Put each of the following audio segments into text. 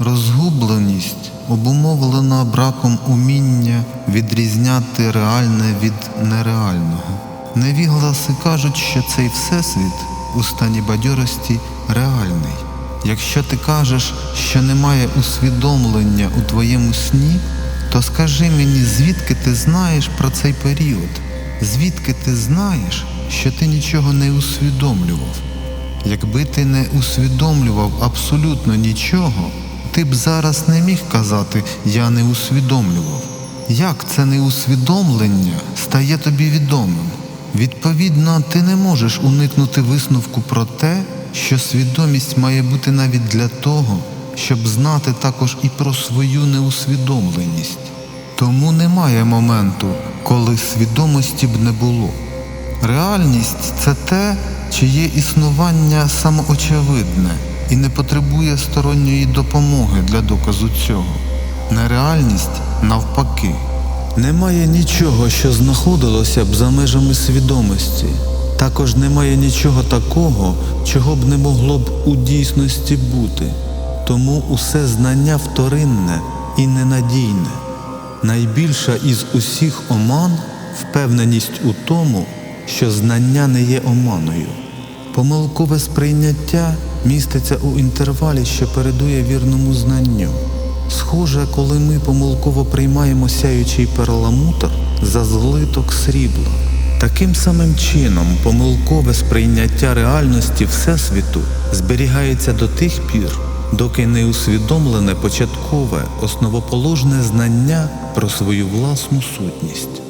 Розгубленість обумовлена браком уміння відрізняти реальне від нереального. Невігласи кажуть, що цей всесвіт у стані бадьорості реальний. Якщо ти кажеш, що немає усвідомлення у твоєму сні, то скажи мені, звідки ти знаєш про цей період? Звідки ти знаєш, що ти нічого не усвідомлював? Якби ти не усвідомлював абсолютно нічого, ти б зараз не міг казати Я не усвідомлював. Як це неусвідомлення стає тобі відомим? Відповідно, ти не можеш уникнути висновку про те, що свідомість має бути навіть для того, щоб знати також і про свою неусвідомленість. Тому немає моменту, коли свідомості б не було. Реальність це те, чиє існування самоочевидне і не потребує сторонньої допомоги для доказу цього. Нереальність навпаки. Немає нічого, що знаходилося б за межами свідомості. Також немає нічого такого, чого б не могло б у дійсності бути. Тому усе знання вторинне і ненадійне. Найбільша із усіх оман впевненість у тому, що знання не є оманою. Помилкове сприйняття міститься у інтервалі, що передує вірному знанню. Схоже, коли ми помилково приймаємо сяючий перламутр за злиток срібла. Таким самим чином, помилкове сприйняття реальності Всесвіту зберігається до тих пір, доки не усвідомлене початкове основоположне знання про свою власну сутність.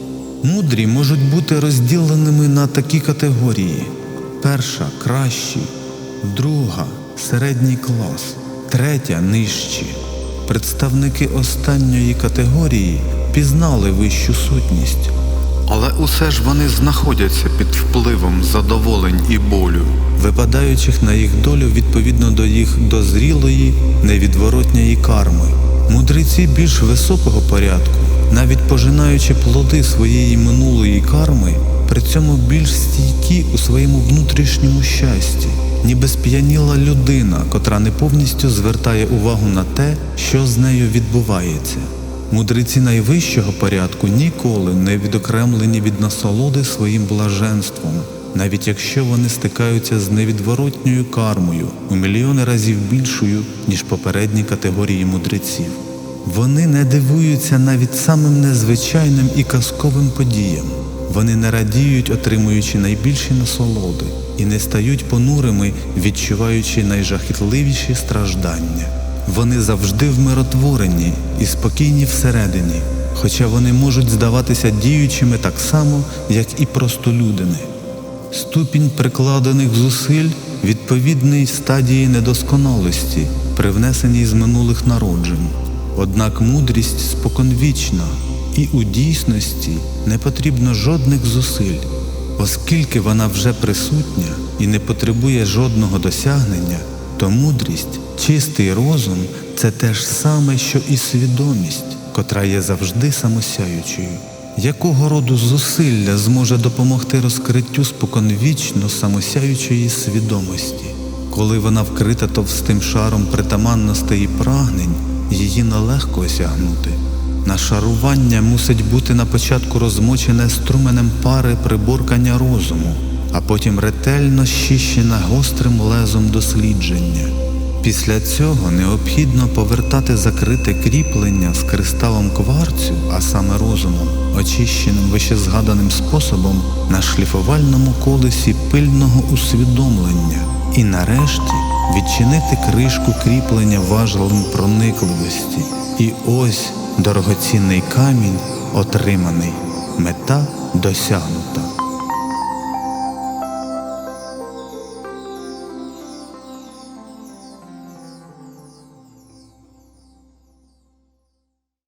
Мудрі можуть бути розділеними на такі категорії: перша кращі, друга середній клас, третя нижчі. Представники останньої категорії пізнали вищу сутність. Але усе ж вони знаходяться під впливом задоволень і болю. випадаючих на їх долю відповідно до їх дозрілої, невідворотньої карми. Мудреці більш високого порядку, навіть пожинаючи плоди своєї минулої карми, при цьому більш стійкі у своєму внутрішньому щасті, ніби сп'яніла людина, котра не повністю звертає увагу на те, що з нею відбувається. Мудреці найвищого порядку ніколи не відокремлені від насолоди своїм блаженством, навіть якщо вони стикаються з невідворотньою кармою у мільйони разів більшою, ніж попередні категорії мудреців. Вони не дивуються навіть самим незвичайним і казковим подіям. Вони не радіють, отримуючи найбільші насолоди, і не стають понурими, відчуваючи найжахітливіші страждання. Вони завжди вмиротворені і спокійні всередині, хоча вони можуть здаватися діючими так само, як і простолюдини. Ступінь прикладених зусиль відповідний стадії недосконалості, привнесеній з минулих народжень. Однак мудрість споконвічна, і у дійсності не потрібно жодних зусиль, оскільки вона вже присутня і не потребує жодного досягнення, то мудрість, чистий розум це те ж саме, що і свідомість, котра є завжди самосяючою. Якого роду зусилля зможе допомогти розкриттю споконвічно самосяючої свідомості? Коли вона вкрита товстим шаром притаманностей і прагнень, її нелегко осягнути. Нашарування мусить бути на початку розмочене струменем пари приборкання розуму, а потім ретельно щищена гострим лезом дослідження. Після цього необхідно повертати закрите кріплення з кристалом кварцю, а саме розумом, очищеним вищезгаданим способом на шліфувальному колесі пильного усвідомлення, і нарешті відчинити кришку кріплення важелем проникливості. І ось дорогоцінний камінь отриманий, мета досягнута.